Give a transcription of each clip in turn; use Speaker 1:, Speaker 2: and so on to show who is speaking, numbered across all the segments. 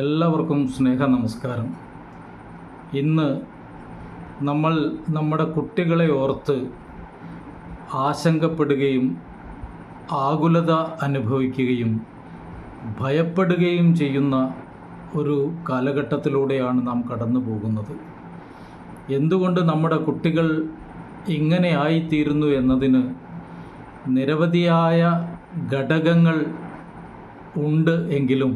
Speaker 1: എല്ലാവർക്കും സ്നേഹ നമസ്കാരം. ഇന്ന് നമ്മൾ നമ്മുടെ കുട്ടികളെ ഓർത്ത് ആശങ്കപ്പെടുകയും ആകുലത അനുഭവിക്കുകയും ഭയപ്പെടുകയും ചെയ്യുന്ന ഒരു കാലഘട്ടത്തിലൂടെയാണ് നാം കടന്നു പോകുന്നത്. എന്തുകൊണ്ട് നമ്മുടെ കുട്ടികൾ ഇങ്ങനെ ആയിത്തീരുന്നു എന്നതിന് നിരവധിയായ ഘടകങ്ങൾ ഉണ്ട് എങ്കിലും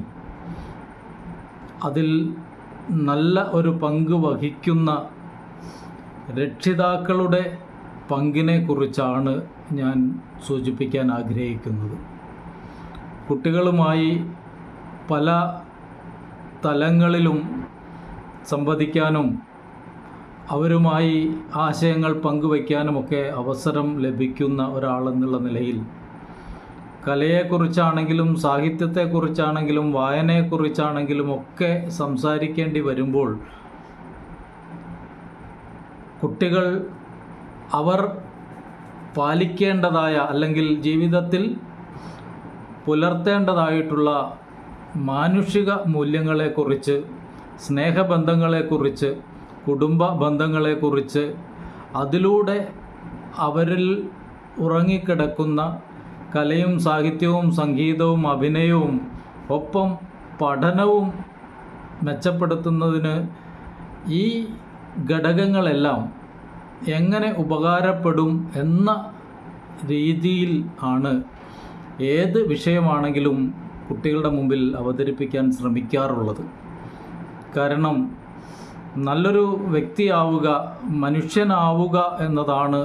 Speaker 1: അതിൽ നല്ല ഒരു പങ്ക് വഹിക്കുന്ന രക്ഷിതാക്കളുടെ പങ്കിനെക്കുറിച്ചാണ് ഞാൻ സൂചിപ്പിക്കാൻ ആഗ്രഹിക്കുന്നത്. കുട്ടികളുമായി പല തലങ്ങളിലും സംവദിക്കാനും അവരുമായി ആശയങ്ങൾ പങ്കുവയ്ക്കാനുമൊക്കെ അവസരം ലഭിക്കുന്ന ഒരാളെന്നുള്ള നിലയിൽ കലയെക്കുറിച്ചാണെങ്കിലും സാഹിത്യത്തെക്കുറിച്ചാണെങ്കിലും വായനയെക്കുറിച്ചാണെങ്കിലും ഒക്കെ സംസാരിക്കേണ്ടി വരുമ്പോൾ കുട്ടികൾ അവർ പാലിക്കേണ്ടതായ അല്ലെങ്കിൽ ജീവിതത്തിൽ പുലർത്തേണ്ടതായിട്ടുള്ള മാനുഷിക മൂല്യങ്ങളെക്കുറിച്ച് സ്നേഹബന്ധങ്ങളെക്കുറിച്ച് കുടുംബ ബന്ധങ്ങളെക്കുറിച്ച് അതിലൂടെ അവരിൽ ഉറങ്ങിക്കിടക്കുന്ന കലയും സാഹിത്യവും സംഗീതവും അഭിനയവും ഒപ്പം പഠനവും മെച്ചപ്പെടുത്തുന്നതിന് ഈ ഘടകങ്ങളെല്ലാം എങ്ങനെ ഉപകാരപ്പെടും എന്ന രീതിയിൽ ആണ് ഏത് വിഷയമാണെങ്കിലും കുട്ടികളുടെ മുമ്പിൽ അവതരിപ്പിക്കാൻ ശ്രമിക്കാറുള്ളത്. കാരണം നല്ലൊരു വ്യക്തിയാവുക മനുഷ്യനാവുക എന്നതാണ്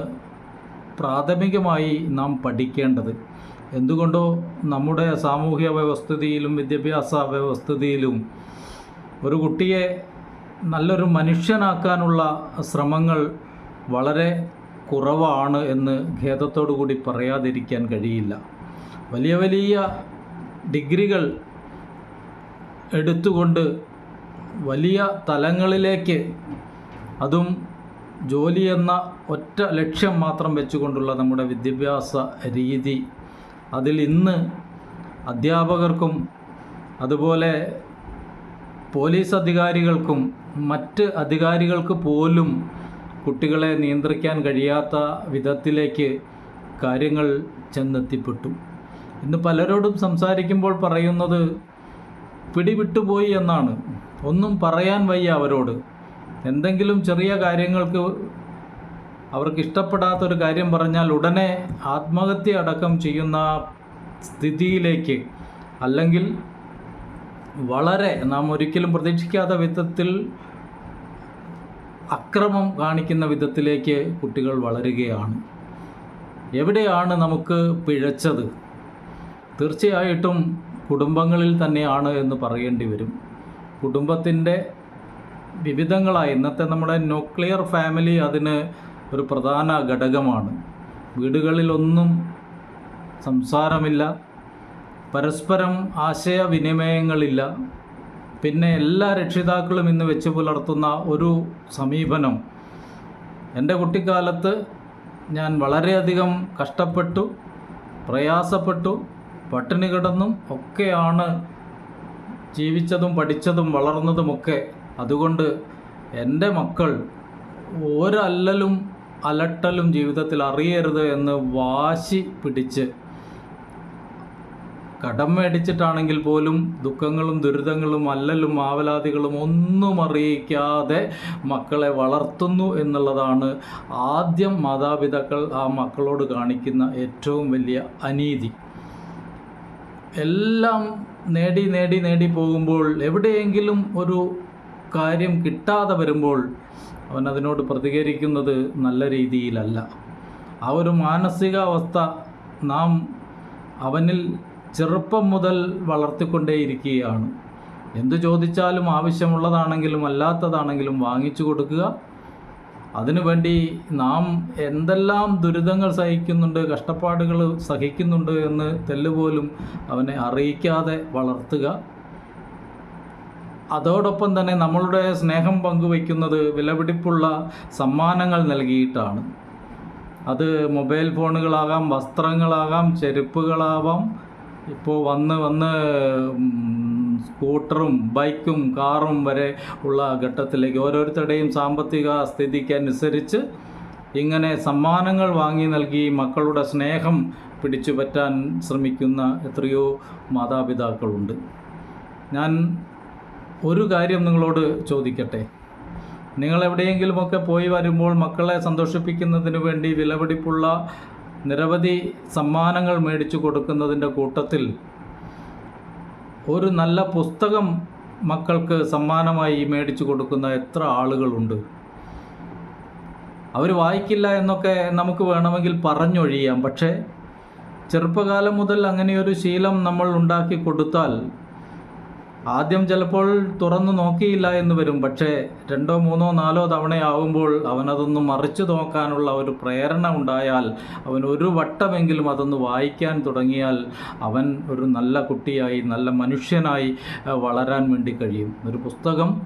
Speaker 1: പ്രാഥമികമായി നാം പഠിക്കേണ്ടത്. എന്തുകൊണ്ടോ നമ്മുടെ സാമൂഹ്യ വ്യവസ്ഥിതിയിലും വിദ്യാഭ്യാസ വ്യവസ്ഥിതിയിലും ഒരു കുട്ടിയെ നല്ലൊരു മനുഷ്യനാക്കാനുള്ള ശ്രമങ്ങൾ വളരെ കുറവാണ് എന്ന് ഖേദത്തോടു കൂടി പറയാതിരിക്കാൻ കഴിയില്ല. വലിയ വലിയ ഡിഗ്രികൾ എടുത്തുകൊണ്ട് വലിയ തലങ്ങളിലേക്ക് അതും ജോലി എന്ന ഒറ്റ ലക്ഷ്യം മാത്രം വെച്ചുകൊണ്ടുള്ള നമ്മുടെ വിദ്യാഭ്യാസ രീതി അതിൽ ഇന്ന് അധ്യാപകർക്കും അതുപോലെ പോലീസ് അധികാരികൾക്കും മറ്റ് അധികാരികൾക്ക് പോലും കുട്ടികളെ നിയന്ത്രിക്കാൻ കഴിയാത്ത വിധത്തിലേക്ക് കാര്യങ്ങൾ ചെന്നെത്തിപ്പെട്ടു. ഇന്ന് പലരോടും സംസാരിക്കുമ്പോൾ പറയുന്നത് പിടിവിട്ടുപോയി എന്നാണ്. ഒന്നും പറയാൻ വയ്യ അവരോട്. എന്തെങ്കിലും ചെറിയ കാര്യങ്ങൾക്ക് അവർക്ക് ഇഷ്ടപ്പെടാത്തൊരു കാര്യം പറഞ്ഞാൽ ഉടനെ ആത്മഹത്യ അടക്കം ചെയ്യുന്ന സ്ഥിതിയിലേക്ക് അല്ലെങ്കിൽ വളരെ നാം ഒരിക്കലും പ്രതീക്ഷിക്കാത്ത വിധത്തിൽ അക്രമം കാണിക്കുന്ന വിധത്തിലേക്ക് കുട്ടികൾ വളരുകയാണ്. എവിടെയാണ് നമുക്ക് പിഴച്ചത്? തീർച്ചയായിട്ടും കുടുംബങ്ങളിൽ തന്നെയാണ് എന്ന് പറയേണ്ടി വരും. കുടുംബത്തിന്റെ വിവിധങ്ങളായി ഇന്നത്തെ നമ്മുടെ ന്യൂക്ലിയർ ഫാമിലി അതിന് ഒരു പ്രധാന ഘടകമാണ്. വീടുകളിലൊന്നും സംസാരമില്ല. പരസ്പരം ആശയവിനിമയങ്ങളില്ല. പിന്നെ എല്ലാ രക്ഷിതാക്കളും ഇന്ന് വെച്ച് പുലർത്തുന്ന ഒരു സമീപനം. എന്റെ കുട്ടിക്കാലത്ത് ഞാൻ വളരെയധികം കഷ്ടപ്പെട്ടു പ്രയാസപ്പെട്ടു പട്ടിണി കിടന്നും ഒക്കെയാണ് ജീവിച്ചതും പഠിച്ചതും വളർന്നതുമൊക്കെ. അതുകൊണ്ട് എന്റെ മക്കൾ ഒരല്ലലും അലട്ടലും ജീവിതത്തിൽ അറിയരുത് എന്ന് വാശി പിടിച്ച് കടം മേടിച്ചിട്ടാണെങ്കിൽ പോലും ദുഃഖങ്ങളും ദുരിതങ്ങളും അല്ലലും ആവലാതികളും ഒന്നും അറിയിക്കാതെ മക്കളെ വളർത്തുന്നു എന്നുള്ളതാണ് ആദ്യം മാതാപിതാക്കൾ ആ മക്കളോട് കാണിക്കുന്ന ഏറ്റവും വലിയ അനീതി. എല്ലാം നേടി നേടി നേടി പോകുമ്പോൾ എവിടെയെങ്കിലും ഒരു കാര്യം കിട്ടാതെ വരുമ്പോൾ അവൻ അതിനോട് പ്രതികരിക്കുന്നത് നല്ല രീതിയിലല്ല. ആ ഒരു മാനസികാവസ്ഥ നാം അവനിൽ ചെറുപ്പം മുതൽ വളർത്തിക്കൊണ്ടേയിരിക്കുകയാണ്. എന്തു ചോദിച്ചാലും ആവശ്യമുള്ളതാണെങ്കിലും അല്ലാത്തതാണെങ്കിലും വാങ്ങിച്ചു കൊടുക്കുക. അതിനുവേണ്ടി നാം എന്തെല്ലാം ദുരിതങ്ങൾ സഹിക്കുന്നുണ്ട് കഷ്ടപ്പാടുകൾ സഹിക്കുന്നുണ്ട് എന്ന് തെല്ലുപോലും അവനെ അറിയിക്കാതെ വളർത്തുക. അതോടൊപ്പം തന്നെ നമ്മളുടെ സ്നേഹം പങ്കുവയ്ക്കുന്നത് വിലപിടിപ്പുള്ള സമ്മാനങ്ങൾ നൽകിയിട്ടാണ്. അത് മൊബൈൽ ഫോണുകളാകാം വസ്ത്രങ്ങളാകാം ചെരുപ്പുകളാവാം. ഇപ്പോൾ വന്ന് വന്ന് സ്കൂട്ടറും ബൈക്കും കാറും വരെ ഉള്ള ഘട്ടത്തിലേക്ക് ഓരോരുത്തരുടെയും സാമ്പത്തിക സ്ഥിതിക്കനുസരിച്ച് ഇങ്ങനെ സമ്മാനങ്ങൾ വാങ്ങി നൽകി മക്കളുടെ സ്നേഹം പിടിച്ചു പറ്റാൻ ശ്രമിക്കുന്ന എത്രയോ മാതാപിതാക്കളുണ്ട്. ഞാൻ ഒരു കാര്യം നിങ്ങളോട് ചോദിക്കട്ടെ? നിങ്ങൾ എവിടെയെങ്കിലുമൊക്കെ പോയി വരുമ്പോൾ മക്കളെ സന്തോഷിപ്പിക്കുന്നതിന് വേണ്ടി വിലപിടിപ്പുള്ള നിരവധി സമ്മാനങ്ങൾ മേടിച്ചു കൊടുക്കുന്നതിന്റെ കൂട്ടത്തിൽ ഒരു നല്ല പുസ്തകം മക്കൾക്ക് സമ്മാനമായി മേടിച്ചു കൊടുക്കുന്ന എത്ര ആളുകളുണ്ട്? അവർ വായിക്കില്ല എന്നൊക്കെ നമുക്ക് വേണമെങ്കിൽ പറഞ്ഞൊഴിയാം. പക്ഷേ ചെറുപ്പകാലം മുതൽ അങ്ങനെയൊരു ശീലം നമ്മൾ ഉണ്ടാക്കി കൊടുത്താൽ ആദ്യം ചിലപ്പോൾ തുറന്നു നോക്കിയില്ല എന്ന് വരും പക്ഷേ രണ്ടോ മൂന്നോ നാലോ തവണയാവുമ്പോൾ അവനതൊന്ന് മറിച്ചു നോക്കാനുള്ള ഒരു പ്രേരണ ഉണ്ടായാൽ അവൻ ഒരു വട്ടമെങ്കിലും അതൊന്ന് വായിക്കാൻ തുടങ്ങിയാൽ അവൻ ഒരു നല്ല കുട്ടിയായി നല്ല മനുഷ്യനായി വളരാൻ വേണ്ടി കഴിയും. ഒരു പുസ്തകം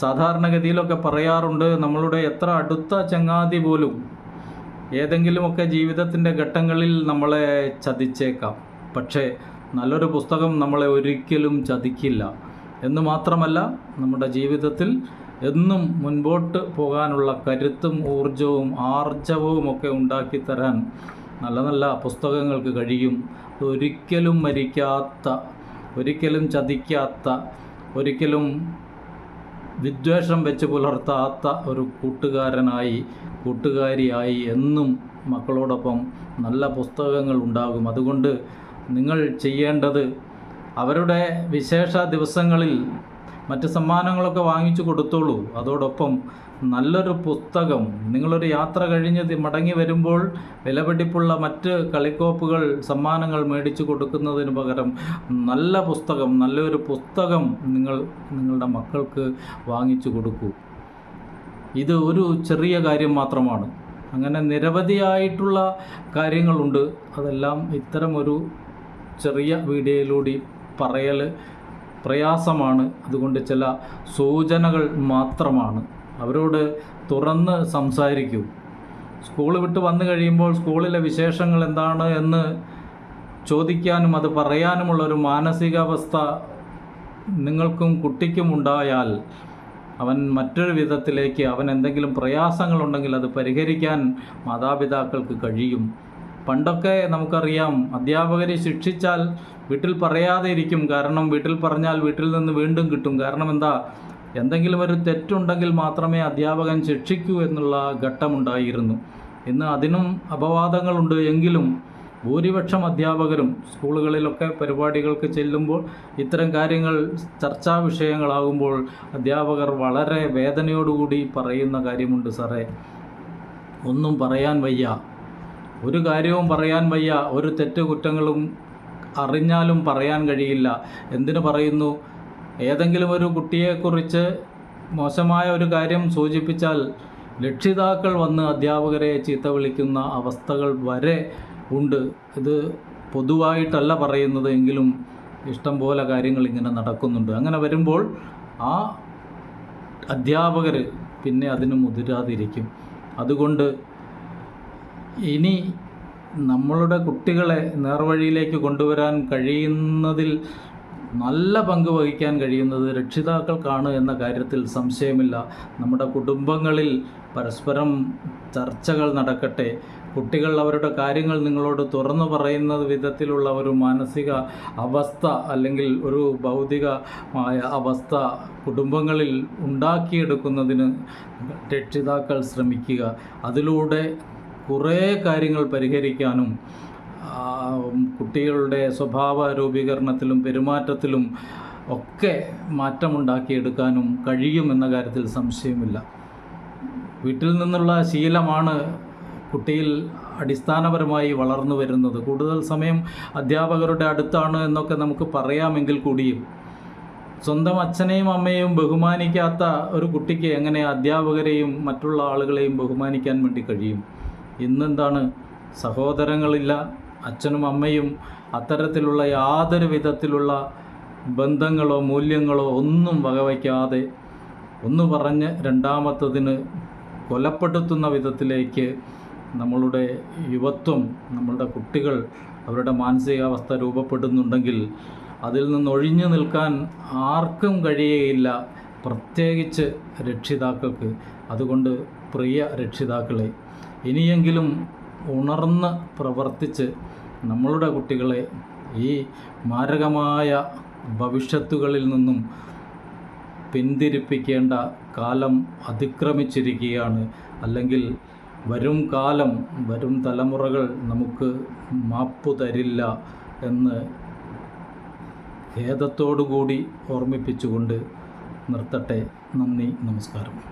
Speaker 1: സാധാരണഗതിയിലൊക്കെ പറയാറുണ്ട് നമ്മളുടെ എത്ര അടുത്ത ചങ്ങാതി പോലും ഏതെങ്കിലുമൊക്കെ ജീവിതത്തിന്റെ ഘട്ടങ്ങളിൽ നമ്മളെ ചതിച്ചേക്കാം. പക്ഷേ നല്ലൊരു പുസ്തകം നമ്മളെ ഒരിക്കലും ചതിക്കില്ല. എന്ന് മാത്രമല്ല നമ്മുടെ ജീവിതത്തിൽ എന്നും മുൻപോട്ട് പോകാനുള്ള കരുത്തും ഊർജവും ആർജവവും ഒക്കെ ഉണ്ടാക്കി തരാൻ നല്ല നല്ല പുസ്തകങ്ങൾക്ക് കഴിയും. ഒരിക്കലും മരിക്കാത്ത ഒരിക്കലും ചതിക്കാത്ത ഒരിക്കലും വിദ്വേഷം വെച്ച് പുലർത്താത്ത ഒരു കൂട്ടുകാരനായി കൂട്ടുകാരിയായി എന്നും മക്കളോടൊപ്പം നല്ല പുസ്തകങ്ങൾ ഉണ്ടാകും. അതുകൊണ്ട് നിങ്ങൾ ചെയ്യേണ്ടത് അവരുടെ വിശേഷ ദിവസങ്ങളിൽ മറ്റ് സമ്മാനങ്ങളൊക്കെ വാങ്ങിച്ചു കൊടുത്തോളൂ. അതോടൊപ്പം നല്ലൊരു പുസ്തകം നിങ്ങളൊരു യാത്ര കഴിഞ്ഞ് മടങ്ങി വരുമ്പോൾ വിലപിടിപ്പുള്ള മറ്റ് കളിക്കോപ്പുകൾ സമ്മാനങ്ങൾ മേടിച്ചു കൊടുക്കുന്നതിന് പകരം നല്ല പുസ്തകം നല്ലൊരു പുസ്തകം നിങ്ങൾ നിങ്ങളുടെ മക്കൾക്ക് വാങ്ങിച്ചു കൊടുക്കൂ. ഇത് ഒരു ചെറിയ കാര്യം മാത്രമാണ്. അങ്ങനെ നിരവധിയായിട്ടുള്ള കാര്യങ്ങളുണ്ട്. അതെല്ലാം ഇത്തരമൊരു ചെറിയ വീഡിയോയിലൂടെ പറയൽ പ്രയാസമാണ്. അതുകൊണ്ട് ചില സൂചനകൾ മാത്രമാണ്. അവരോട് തുറന്ന് സംസാരിക്കൂ. സ്കൂൾ വിട്ട് വന്നു കഴിയുമ്പോൾ സ്കൂളിലെ വിശേഷങ്ങൾ എന്താണ് എന്ന് ചോദിക്കാനും അത് പറയാനുമുള്ള ഒരു മാനസികാവസ്ഥ നിങ്ങൾക്കും കുട്ടിക്കും ഉണ്ടായാൽ അവൻ മറ്റൊരു വിധത്തിലേക്ക് അവൻ എന്തെങ്കിലും പ്രയാസങ്ങളുണ്ടെങ്കിൽ അത് പരിഹരിക്കാൻ മാതാപിതാക്കൾക്ക് കഴിയും. പണ്ടൊക്കെ നമുക്കറിയാം അധ്യാപകരെ ശിക്ഷിച്ചാൽ വീട്ടിൽ പറയാതെ ഇരിക്കും. കാരണം വീട്ടിൽ പറഞ്ഞാൽ വീട്ടിൽ നിന്ന് വീണ്ടും കിട്ടും. കാരണം എന്താ? എന്തെങ്കിലും ഒരു തെറ്റുണ്ടെങ്കിൽ മാത്രമേ അധ്യാപകൻ ശിക്ഷിക്കൂ എന്നുള്ള ഘട്ടമുണ്ടായിരുന്നു. ഇന്ന് അതിനും അപവാദങ്ങളുണ്ട്. എങ്കിലും ഭൂരിപക്ഷം അധ്യാപകരും സ്കൂളുകളിലൊക്കെ പരിപാടികൾക്ക് ചെല്ലുമ്പോൾ ഇത്തരം കാര്യങ്ങൾ ചർച്ചാ വിഷയങ്ങളാകുമ്പോൾ അധ്യാപകർ വളരെ വേദനയോടുകൂടി പറയുന്ന കാര്യമുണ്ട് സാറേ. ഒന്നും പറയാൻ വയ്യ. ഒരു കാര്യവും പറയാൻ വയ്യ ഒരു തെറ്റ് കുറ്റങ്ങളും അറിഞ്ഞാലും പറയാൻ കഴിയില്ല. എന്തിനു പറയുന്നു? ഏതെങ്കിലും ഒരു കുട്ടിയെക്കുറിച്ച് മോശമായ ഒരു കാര്യം സൂചിപ്പിച്ചാൽ രക്ഷിതാക്കൾ വന്ന് അധ്യാപകരെ ചീത്ത വിളിക്കുന്ന അവസ്ഥകൾ വരെ ഉണ്ട്. ഇത് പൊതുവായിട്ടല്ല പറയുന്നത് എങ്കിലും ഇഷ്ടം പോലെ കാര്യങ്ങൾ ഇങ്ങനെ നടക്കുന്നുണ്ട്. അങ്ങനെ വരുമ്പോൾ ആ അധ്യാപകർ പിന്നെ അതിന് മുതിരാതിരിക്കും. അതുകൊണ്ട് ഇനി നമ്മളുടെ കുട്ടികളെ നേർവഴിയിലേക്ക് കൊണ്ടുവരാൻ കഴിയുന്നതിൽ നല്ല പങ്ക് വഹിക്കാൻ കഴിയുന്നത് രക്ഷിതാക്കൾക്കാണ് എന്ന കാര്യത്തിൽ സംശയമില്ല. നമ്മുടെ കുടുംബങ്ങളിൽ പരസ്പരം ചർച്ചകൾ നടക്കട്ടെ. കുട്ടികൾ അവരുടെ കാര്യങ്ങൾ നിങ്ങളോട് തുറന്നു പറയുന്ന വിധത്തിലുള്ള ഒരു മാനസിക അവസ്ഥ അല്ലെങ്കിൽ ഒരു ഭൗതികമായ അവസ്ഥ കുടുംബങ്ങളിൽ ഉണ്ടാക്കിയെടുക്കുന്നതിന് രക്ഷിതാക്കൾ ശ്രമിക്കുക. അതിലൂടെ കുറേ കാര്യങ്ങൾ പരിഹരിക്കാനും കുട്ടികളുടെ സ്വഭാവ രൂപീകരണത്തിലും പെരുമാറ്റത്തിലും ഒക്കെ മാറ്റമുണ്ടാക്കിയെടുക്കാനും കഴിയുമെന്ന കാര്യത്തിൽ സംശയമില്ല. വീട്ടിൽ നിന്നുള്ള ശീലമാണ് കുട്ടിയിൽ അടിസ്ഥാനപരമായി വളർന്നു വരുന്നത്. കൂടുതൽ സമയം അധ്യാപകരുടെ അടുത്താണ് എന്നൊക്കെ നമുക്ക് പറയാമെങ്കിൽ കൂടിയും സ്വന്തം അച്ഛനെയും അമ്മയെയും ബഹുമാനിക്കാത്ത ഒരു കുട്ടിക്ക് എങ്ങനെ അധ്യാപകരെയും മറ്റുള്ള ആളുകളെയും ബഹുമാനിക്കാൻ വേണ്ടി കഴിയും? ഇന്നെന്താണ്? സഹോദരങ്ങളില്ല അച്ഛനും അമ്മയും അത്തരത്തിലുള്ള യാതൊരു വിധത്തിലുള്ള ബന്ധങ്ങളോ മൂല്യങ്ങളോ ഒന്നും വകവയ്ക്കാതെ ഒന്ന് പറഞ്ഞ് രണ്ടാമത്തതിന് കൊലപ്പെടുത്തുന്ന വിധത്തിലേക്ക് നമ്മളുടെ യുവത്വം നമ്മളുടെ കുട്ടികൾ അവരുടെ മാനസികാവസ്ഥ രൂപപ്പെടുന്നുണ്ടെങ്കിൽ അതിൽ നിന്ന് ഒഴിഞ്ഞു നിൽക്കാൻ ആർക്കും കഴിയുകയില്ല പ്രത്യേകിച്ച് രക്ഷിതാക്കൾക്ക്. അതുകൊണ്ട് പ്രിയ രക്ഷിതാക്കളെ ഇനിയെങ്കിലും ഉണർന്ന് പ്രവർത്തിച്ച് നമ്മളുടെ കുട്ടികളെ ഈ മാരകമായ ഭവിഷ്യത്തുകളിൽ നിന്നും പിന്തിരിപ്പിക്കേണ്ട കാലം അതിക്രമിച്ചിരിക്കുകയാണ്. അല്ലെങ്കിൽ വരും കാലം വരും തലമുറകൾ നമുക്ക് മാപ്പ് തരില്ല എന്ന് ഖേദത്തോടുകൂടി ഓർമ്മിപ്പിച്ചുകൊണ്ട് നിർത്തട്ടെ. നന്ദി നമസ്കാരം.